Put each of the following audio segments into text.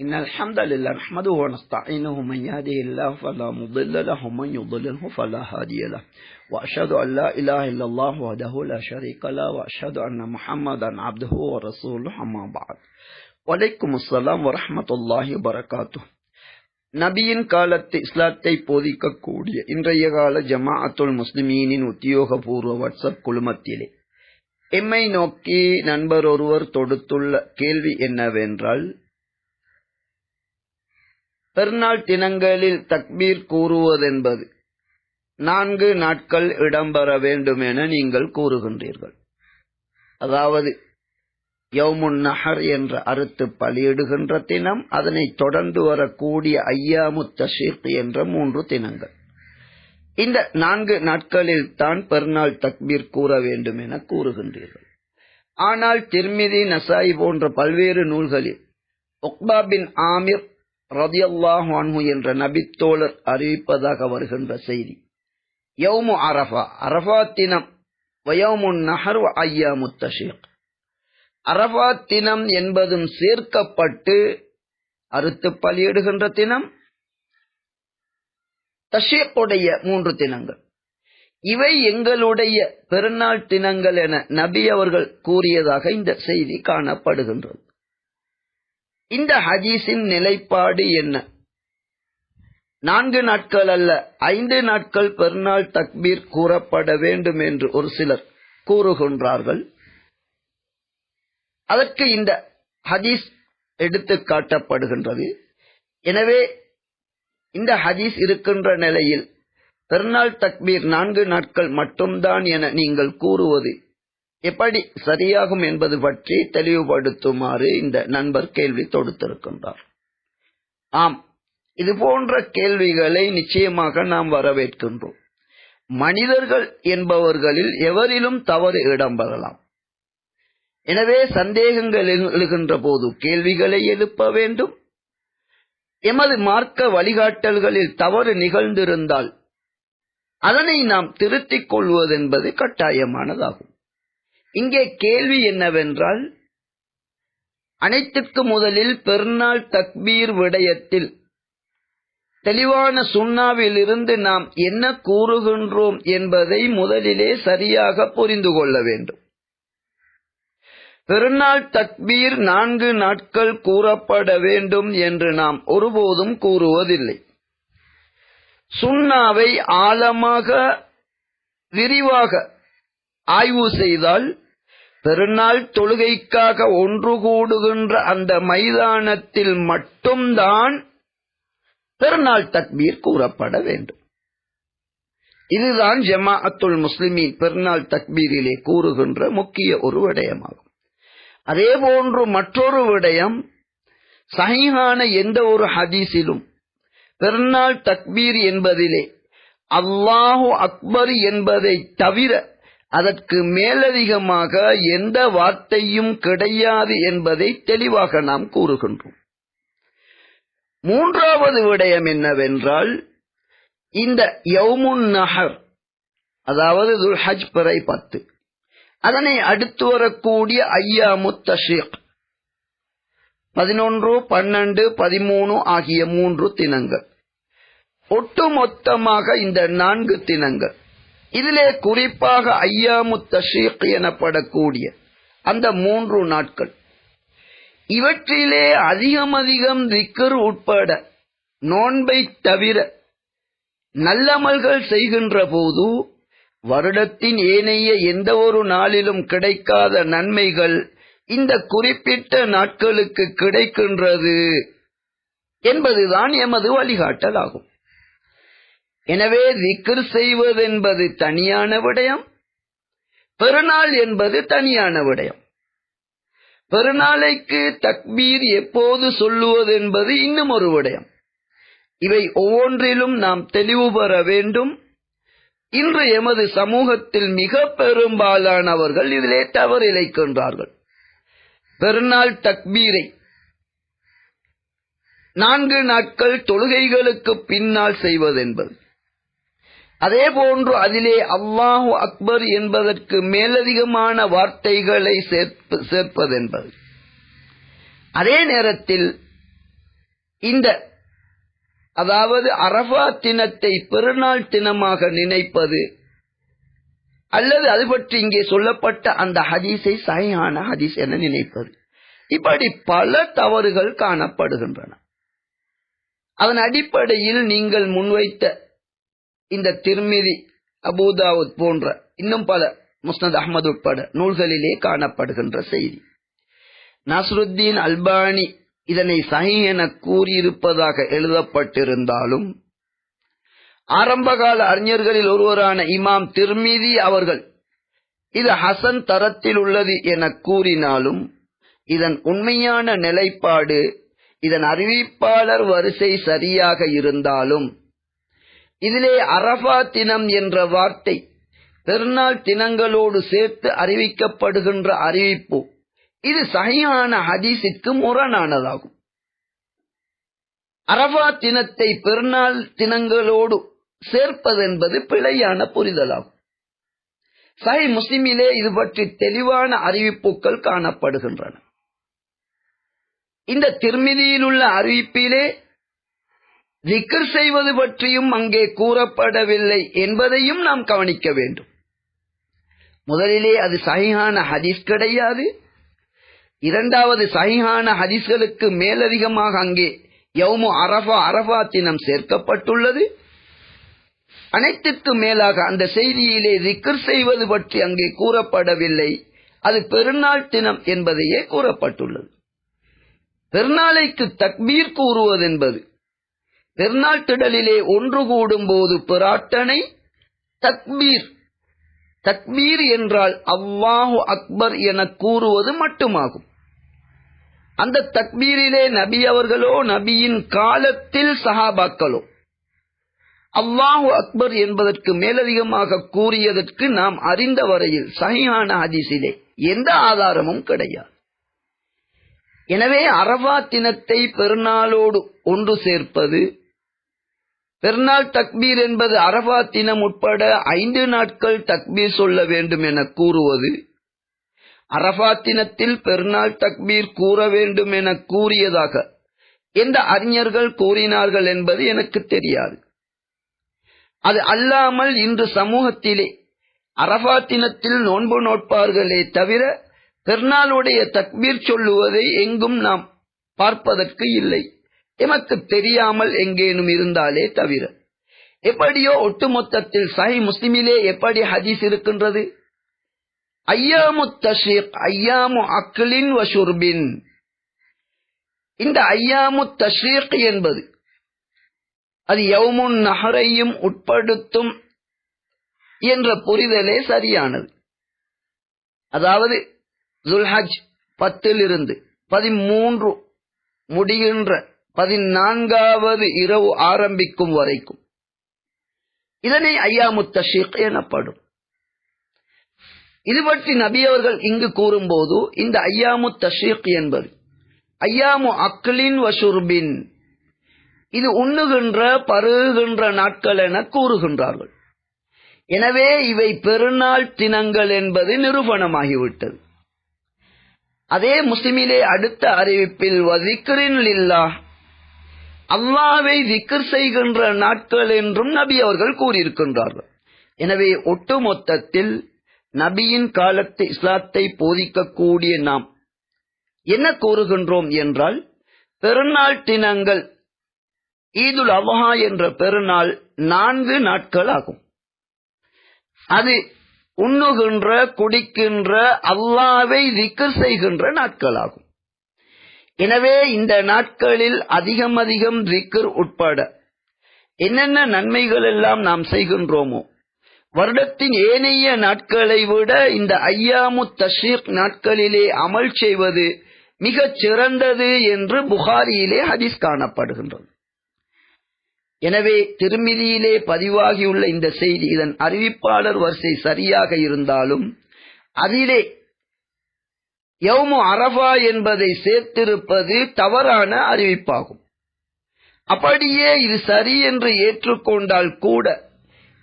إن الحمد لله نحمده ونستعينه من يهده الله فلا مضل له ومن يضلله فلا هادي له. وأشهد أن لا إله إلا الله وحده لا شريك له وأشهد أن محمدا عبده ورسوله أما بعد. وعليكم السلام ورحمة الله وبركاته. நபியின் காலத்து இஸ்லாத்தை போதிக்கக்கூடிய இன்றைய கால ஜமாஅத்துல் முஸ்லிமீனின் உத்தியோகபூர்வ வாட்ஸ்அப் குழுமத்திலே எம்மை நோக்கி நண்பர் ஒருவர் தொடுத்துள்ள கேள்வி என்னவென்றால் பெருநாள் தினங்களில் தக்பீர் கூறுவதென்பது நான்கு நாட்கள் இடம்பெற வேண்டும் என நீங்கள் கூறுகின்றீர்கள். அதாவது யவுமுன் நஹர் என்ற அறுத்து பலியிடுகின்ற தினம் அதனை தொடர்ந்து வரக்கூடிய ஐயாமு தஷீக் என்ற மூன்று தினங்கள். இந்த நான்கு நாட்களில் தான் பெருநாள் தக்பீர் கூற வேண்டும் என கூறுகின்றீர்கள். ஆனால் திருமிதி நசாய் போன்ற பல்வேறு நூல்களில் ஒக்பா பின் ஆமிர் ரதியல்லாஹு அன்ஹு என்ற நபித்தோழர் அறிவிப்பதாக வருகின்ற செய்தி. யோமு அரஃபா அரஃபா தினம் வயோமுன் நஹர் ஐயா முத்தஷீக். அரபா தினம் என்பதும் சேர்க்கப்பட்டு அறுத்து பலியிடுகின்ற தினம் தஷீக்குடைய மூன்று தினங்கள். இவை எங்களுடைய பெருநாள் தினங்கள் என நபி அவர்கள் கூறியதாக இந்த செய்தி காணப்படுகின்றது. இந்த ஹதீஸின் நிலைப்பாடு என்ன? நான்கு நாட்கள் அல்ல ஐந்து நாட்கள் பெருநாள் தக்பீர் கூறப்பட வேண்டும் என்று ஒரு சிலர் கூறுகின்றார்கள். அதற்கு இந்த ஹதீஸ் எடுத்து காட்டப்படுகின்றது. எனவே இந்த ஹதீஸ் இருக்கின்ற நிலையில் பெருநாள் தக்பீர் நான்கு நாட்கள் மட்டும்தான் என நீங்கள் கூறுவது எப்படி சரியாகும் என்பது பற்றி தெளிவுபடுத்துமாறு இந்த நண்பர் கேள்வி தொடுத்திருக்கின்றார். ஆம் இது போன்ற கேள்விகளை நிச்சயமாக நாம் வரவேற்கின்றோம். மனிதர்கள் என்பவர்களில் எவரிலும் தவறு இடம்பெறலாம். எனவே சந்தேகங்கள் எழுகின்ற போது கேள்விகளை எழுப்ப வேண்டும். எமது மார்க்க வழிகாட்டல்களில் தவறு நிகழ்ந்திருந்தால் அதனை நாம் திருத்திக் கொள்வதென்பது கட்டாயமானதாகும். இங்கே கேள்வி என்னவென்றால் அனைத்துக்கு முதலில் பெருநாள் தக்பீர் விடயத்தில் தெளிவான சுண்ணாவிலிருந்து நாம் என்ன கூறுகின்றோம் என்பதை முதலிலே சரியாக புரிந்து கொள்ள வேண்டும். பெருநாள் தக்பீர் நான்கு நாட்கள் கூறப்பட வேண்டும் என்று நாம் ஒருபோதும் கூறுவதில்லை. சுண்ணாவை ஆழமாக விரிவாக ஆய்வு செய்தால் பெருநாள் தொழுகைக்காக ஒன்று கூடுகின்ற அந்த மைதானத்தில் மட்டும்தான் பெருநாள் தக்பீர் கூறப்பட வேண்டும். இதுதான் ஜமா அத்துல் முஸ்லிமின் பெருநாள் தக்பீரிலே கூறுகின்ற முக்கிய ஒரு விடயமாகும். அதே போன்று மற்றொரு விடயம் சஹிஹான எந்த ஒரு ஹதீஸிலும் பெருநாள் தக்பீர் என்பதிலே அல்லாஹு அக்பர் என்பதை தவிர அதற்கு மேலதிகமாக எந்த வார்த்தையும் கிடையாது என்பதை தெளிவாக நாம் கூறுகின்றோம். மூன்றாவது விடயம் என்னவென்றால் இந்த யவுமுன் நகர் அதாவது துல்ஹஜ் பிறை பத்து அதனை அடுத்து வரக்கூடிய ஐயாமு தஷீக் பதினொன்று பன்னெண்டு பதிமூணு ஆகிய மூன்று தினங்கள். ஒட்டுமொத்தமாக இந்த நான்கு தினங்கள். இதிலே குறிப்பாக ஐயாமு தஷீக் எனப்படக்கூடிய அந்த மூன்று நாட்கள். இவற்றிலே அதிகம் அதிகம் திக்கர் உட்பட நோன்பை தவிர நல்லமல்கள் செய்கின்ற போது வருடத்தின் ஏனைய எந்த ஒரு நாளிலும் கிடைக்காத நன்மைகள் இந்த குறிப்பிட்ட நாட்களுக்கு கிடைக்கின்றது என்பதுதான் எமது வழிகாட்டல் ஆகும் எனவே திக்ர் செய்வதென்பது தனியான விடயம் பெருநாள் என்பது தனியான விடயம். பெருநாளைக்கு தக்பீர் எப்போது சொல்லுவது என்பது இன்னும் ஒரு விடயம். இவை ஒவ்வொன்றிலும் நாம் தெளிவு பெற வேண்டும். இன்று எமது சமூகத்தில் மிக பெரும்பாலானவர்கள் இதிலே தவறிழைக்கின்றார்கள் பெருநாள் தக்பீரை நான்கு நாட்கள் தொழுகைகளுக்கு பின்னால் செய்வதென்பது. அதே போன்று அதிலே அல்லாஹு அக்பர் என்பதற்கு மேலதிகமான வார்த்தைகளை சேர்ப்பதென்பது. அதே நேரத்தில் இந்த அதாவது அரபா தினத்தை பெருநாள் தினமாக நினைப்பது அல்லது அது பற்றி இங்கே சொல்லப்பட்ட அந்த ஹதீஸை சகையான ஹதீஸ் என நினைப்பது. இப்படி பல தவறுகள் காணப்படுகின்றன. அதன் அடிப்படையில் நீங்கள் முன்வைத்த இந்த திருமிதி அபூதாவுத் போன்ற இன்னும் பல முஸ்னத் அஹமது உட்பட நூல்களிலே காணப்படுகின்ற செய்தி. நசருத்தீன் அல்பானி இதனை சஹி என கூறியிருப்பதாக எழுதப்பட்டிருந்தாலும் ஆரம்பகால அறிஞர்களில் ஒருவரான இமாம் திருமிதி அவர்கள் இது ஹசன் தரத்தில் உள்ளது என கூறினாலும் இதன் உண்மையான நிலைப்பாடு இதன் அறிவிப்பாளர் வரிசை சரியாக இருந்தாலும் இதிலே அரபா தினம் என்ற வார்த்தை பெருநாள் தினங்களோடு சேர்த்து அறிவிக்கப்படுகின்ற அறிவிப்பு. இது சகையான ஹதீஸிற்கு முரணானதாகும். அரபா தினத்தை பெருநாள் தினங்களோடு சேர்ப்பதென்பது பிழையான புரிதலாகும். சஹி முஸ்லிமிலே இது பற்றி தெளிவான அறிவிப்புகள் காணப்படுகின்றன. இந்த திருமிதியில் உள்ள அறிவிப்பிலே திக்கர் செய்வது பற்றியும் அங்கே கூறப்படவில்லை என்பதையும் நாம் கவனிக்க வேண்டும். முதலிலே அது சகிஹான ஹதீஸ் கிடையாது. இரண்டாவது சகிஹான ஹதீஸ்களுக்கு மேலதிகமாக அங்கே யவுமு அரபா அரபா தினம் சேர்க்கப்பட்டுள்ளது. அனைத்துக்கும் மேலாக அந்த செய்தியிலே திக்கர் செய்வது பற்றி அங்கே கூறப்படவில்லை. அது பெருநாள் தினம் என்பதையே கூறப்பட்டுள்ளது. பெருநாளைக்கு தக்பீர் கூறுவது என்பது பெருநாள் திடலிலே ஒன்று கூடும் போது பிரார்த்தனை தக்பீர். தக்பீர் என்றால் அவ்வாஹு அக்பர் என கூறுவது மட்டுமாகும். அந்த தக்பீரிலே நபி அவர்களோ நபியின் காலத்தில் சஹாபாக்களோ அவ்வாஹு அக்பர் என்பதற்கு மேலதிகமாக கூறியதற்கு நாம் அறிந்த வரையில் சஹியான ஹதீஸிலே எந்த ஆதாரமும் கிடையாது. எனவே அரவா தினத்தை பெருநாளோடு ஒன்று சேர்ப்பது பெருநாள் தக்பீர் என்பது அரபா தினம் உட்பட ஐந்து நாட்கள் தக்பீர் சொல்ல வேண்டும் என கூறுவது அரபா தினத்தில் பெருநாள் தக்பீர் கூற வேண்டும் என கூறியதாக எந்த அறிஞர்கள் கூறினார்கள் என்பது எனக்கு தெரியாது. அது அல்லாமல் இன்று சமூகத்திலே அரபா தினத்தில் நோன்பு நோட்பார்களே தவிர பெருநாளுடைய தக்பீர் சொல்லுவதை எங்கும் நாம் பார்ப்பதற்கு இல்லை. எமக்கு தெரியாமல் எங்கேனும் இருந்தாலே தவிர. எப்படியோ ஒட்டுமொத்தத்தில் சஹி முஸ்லிமிலே எப்படி ஹதீஸ் இருக்கின்றது? ஐயாமு தஷீக் ஐயாமு அக்லின் வஷுர்பின் இந்த ஐயாமு தஷ்ரீக் என்பது அது யவுமுன் நகரையும் உட்படுத்தும் என்ற புரிதலே சரியானது. அதாவது துல்ஹஜ் பத்திலிருந்து பதிமூன்று முடிகின்ற பதினான்காவது இரவு ஆரம்பிக்கும் வரைக்கும். இதனை ஐயாமு ஷீக் எனப்படும். இது பற்றி நபி அவர்கள் இங்கு கூறும்போது இந்த ஐயாமு தஷீக் என்பது ஐயாமு அக்லின் வசூர்பின் இது உண்ணுகின்ற பருகுகின்ற நாட்கள் என கூறுகின்றார்கள். எனவே இவை பெருநாள் தினங்கள் என்பது நிரூபணமாகிவிட்டது. அதே முஸ்லிமிலே அடுத்த அறிவிப்பில் வதிக்கரின் இல்லா அல்லாவை திக்கர் செய்கின்ற நாட்கள் என்றும் நபி அவர்கள் கூறியிருக்கின்றார்கள். எனவே ஒட்டுமொத்தத்தில் நபியின் காலத்து இஸ்லாத்தை போதிக்கக்கூடிய நாம் என்ன கூறுகின்றோம் என்றால் பெருநாள் தினங்கள் ஈதுல் அவஹா என்ற பெருநாள் நான்கு நாட்கள் ஆகும். அது உண்ணுகின்ற குடிக்கின்ற அல்லாவை திக்கர் செய்கின்ற நாட்களாகும் எனவே இந்த நாட்களில் அதிகம் அதிகம் திக்கர் உட்பட என்னென்ன நன்மைகள் எல்லாம் நாம் செய்கின்றோமோ வருடத்தின் ஏனைய நாட்களை விட இந்த ஐயாமு தஷீக் நாட்களிலே அமல் செய்வது மிகச் சிறந்தது என்று புகாரியிலே ஹதீஸ் காணப்படுகின்றது. எனவே திருமிதியிலே பதிவாகியுள்ள இந்த செய்தி இதன் அறிவிப்பாளர் வரிசை சரியாக இருந்தாலும் அதிலே யவ்மு அரபா என்பதை சேர்த்திருப்பது தவறான அறிவிப்பாகும். அப்படியே இது சரி என்று ஏற்றுக்கொண்டால் கூட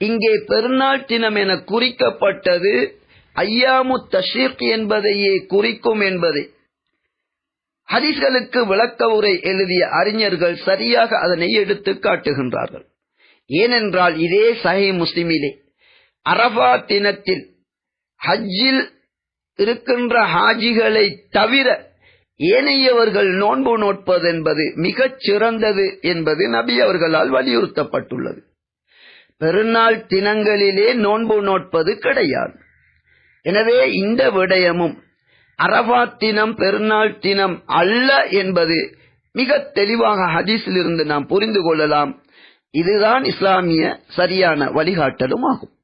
இங்கே பெருநாள் தினம் என குறிக்கப்பட்டது ஐயாமு தஷீக் என்பதையே குறிக்கும் என்பதை. ஹரிஸ்களுக்கு விளக்க உரை எழுதிய அறிஞர்கள் சரியாக அதனை எடுத்து காட்டுகின்றார்கள். ஏனென்றால் இதே சஹி முஸ்லிமிலே அரபா தினத்தில் ஹஜ்ஜில் இருக்கின்ற ஹாஜிகளை தவிர ஏனையவர்கள் நோன்பு நோட்பது என்பது மிகச் சிறந்தது என்பது நபி அவர்களால் வலியுறுத்தப்பட்டுள்ளது. பெருநாள் தினங்களிலே நோன்பு நோட்பது கிடையாது. எனவே இந்த விடயமும் அரபா தினம் பெருநாள் தினம் அல்ல என்பது மிக தெளிவாக ஹதீஸில் இருந்து நாம் புரிந்து கொள்ளலாம். இதுதான் இஸ்லாமிய சரியான வழிகாட்டலும் ஆகும்.